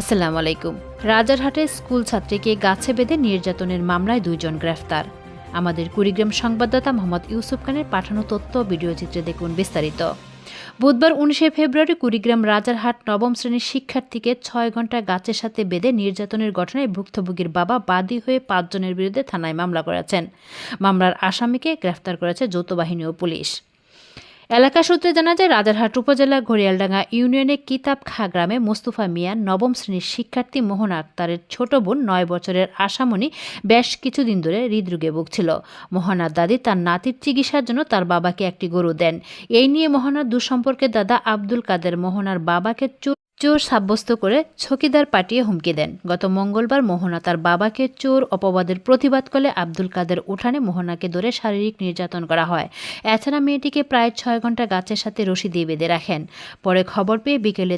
আসসালামু আলাইকুম। রাজারহাটে স্কুল ছাত্রীকে গাছে বেঁধে নির্যাতনের মামলায় দুইজন গ্রেফতার। আমাদের কুড়িগ্রাম সংবাদদাতা মোহাম্মদ ইউসুফ খানের পাঠানো তথ্য ও ভিডিও চিত্রে দেখুন বিস্তারিত। বুধবার উনিশে ফেব্রুয়ারি কুড়িগ্রাম রাজারহাট নবম শ্রেণির শিক্ষার্থীকে ছয় ঘণ্টা গাছের সাথে বেঁধে নির্যাতনের ঘটনায় ভুক্তভোগীর বাবা বাদী হয়ে পাঁচজনের বিরুদ্ধে থানায় মামলা করেছেন। মামলার আসামিকে গ্রেফতার করেছে যৌথ বাহিনী ও পুলিশ। এলাকা সূত্রে জানা যায়, রাজারহাট উপজেলা ঘড়িয়ালডাঙ্গা ইউনিয়নের কিতাব খা গ্রামে মোস্তফা মিয়া নবম শ্রেণির শিক্ষার্থী মোহন আক্তারের ছোট বোন নয় বছরের আশামণি বেশ কিছুদিন ধরে হৃদরোগে ভুগছিল। মোহনার দাদি তার নাতির চিকিৎসার জন্য তার বাবাকে একটি গরু দেন। এই নিয়ে মোহনার দুঃসম্পর্কে দাদা আব্দুল কাদের মোহনার বাবাকে চোর চোর সাব্যস্ত করে ছকিদার পাঠিয়ে হুমকি দেন। গত মঙ্গলবার মোহনা তার বাবাকে চোর অপবাদের প্রতিবাদ করলে আব্দুল কাদের উঠানে মোহনাকে ধরে শারীরিক নির্যাতন করা হয়। এছাড়া মেয়েটিকে প্রায় ছয় ঘণ্টা গাছের সাথে রশি দিয়ে বেঁধে রাখেন। পরে খবর পেয়ে বিকেলে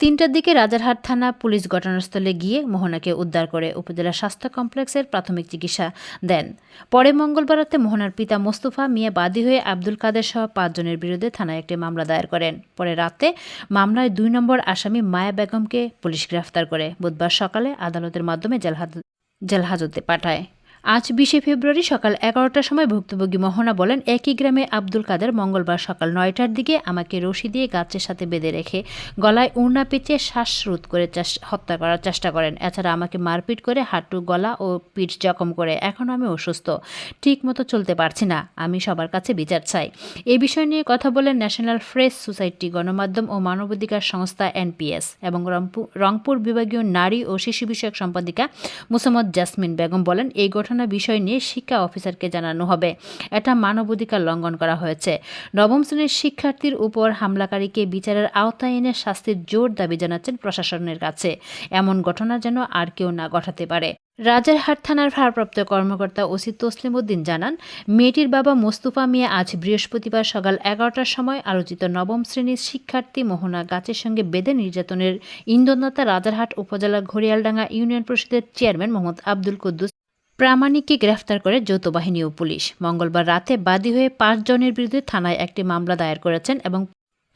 তিনটার দিকে রাজারহাট থানা পুলিশ ঘটনাস্থলে গিয়ে মোহনাকে উদ্ধার করে উপজেলা স্বাস্থ্য কমপ্লেক্সের প্রাথমিক চিকিৎসা দেন। পরে মঙ্গলবার রাতে মোহনার পিতা মোস্তফা মিয়া বাদী হয়ে আব্দুল কাদের সহ পাঁচজনের বিরুদ্ধে থানায় একটি মামলা দায়ের করেন। পরে রাতে মামলায় দুই নম্বর আসামি মায়া বেগমকে পুলিশ গ্রেফতার করে। বুধবার সকালে আদালতের মাধ্যমে জেলহাজত জেলহাজতে পাঠায়। আজ বিশে ফেব্রুয়ারি সকাল এগারোটার সময় ভুক্তভোগী মোহনা বলেন, একই গ্রামে আব্দুল কাদের মঙ্গলবার সকাল নয়টার দিকে আমাকে রশি দিয়ে গাছের সাথে বেঁধে রেখে গলায় উড়না পেঁচিয়ে শ্বাসরোধ করে হত্যা করার চেষ্টা করেন। এছাড়া আমাকে মারপিট করে হাঁটু, গলা ও পিঠ জখম করে। এখন আমি অসুস্থ। ঠিক মতো চলতে পারছি না। আমি সবার কাছে বিচার চাই। এ বিষয় নিয়ে কথা বলেন ন্যাশনাল ফ্রেশ সোসাইটি গণমাধ্যম ও মানবাধিকার সংস্থা এনপিএস এবং রংপুর রংপুর বিভাগীয় নারী ও শিশু বিষয়ক সম্পাদিকা মুসাম্মদ জাসমিন বেগম বলেন, এই ঘটনা বিষয় নিয়ে শিক্ষা অফিসারকে জানানো হবে। এটা মানবাধিকার লঙ্ঘন করা হয়েছে। নবম শ্রেণির শিক্ষার্থীর উপর হামলাকারীকে বিচারের আওতায় এনে শাস্তির জোর দাবি জানাচ্ছেন প্রশাসনের কাছে। এমন ঘটনা যেন আর কেউ না ঘটাতে পারে। রাজারহাট থানার ভারপ্রাপ্ত কর্মকর্তা ওসি তসলিম উদ্দিন জানান, মেয়েটির বাবা মোস্তফা মিয়া আজ বৃহস্পতিবার সকাল এগারোটার সময় আলোচিত নবম শ্রেণির শিক্ষার্থী মোহনা গাছের সঙ্গে বেঁধে নির্যাতনের ইন্ধনদাতা রাজারহাট উপজেলার ঘড়িয়ালডাঙ্গা ইউনিয়ন পরিষদের চেয়ারম্যান মোহাম্মদ আব্দুল কুদ্দুস প্রামাণিককে গ্রেফতার করে যৌথ বাহিনী ও পুলিশ। মঙ্গলবার রাতে বাদী হয়ে পাঁচ জনের বিরুদ্ধে থানায় একটি মামলা দায়ের করেছেন এবং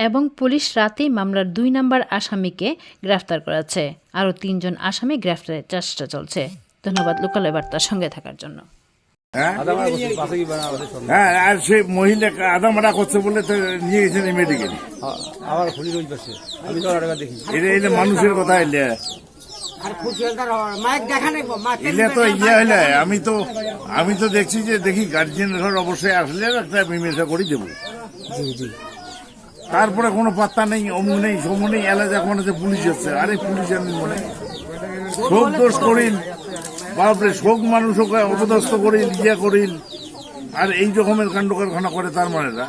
এবং পুলিশ রাতেই মামলার দুই নম্বর আসামিকে গ্রেফতার করেছে। আরও তিনজন আসামি গ্রেফতারের চেষ্টা চলছে। ধন্যবাদ লোকালয় বার্তার সঙ্গে থাকার জন্য। হ্যাঁ? হ্যাঁ আর সে মহিলা আদামারা করছে বলে তো নিয়ে গেছেন মেডিকেল আমার খুলি রোজ পাশে। আমি তো দেখি এটা মানুষের কথা এলে। এলে তো ইয়ে হইলে আমি তো আমি তো দেখছি যে দেখি গার্জিয়ান ঘর অবশ্যই আসলে একটা মীমাংসা করে দেবো। জি জি। তারপরে কোনো পাত্তা নেই অমু নেই সমু নেই এলাকা মনে হচ্ছে পুলিশ হচ্ছে আরে পুলিশ আমি মনে শোক দোষ করিল। বাপরে শোক মানুষ ওকে অপদস্থ করিল ইয়ে করিল। আর এই রকমের কাণ্ড কারখানা করে তার মানে না।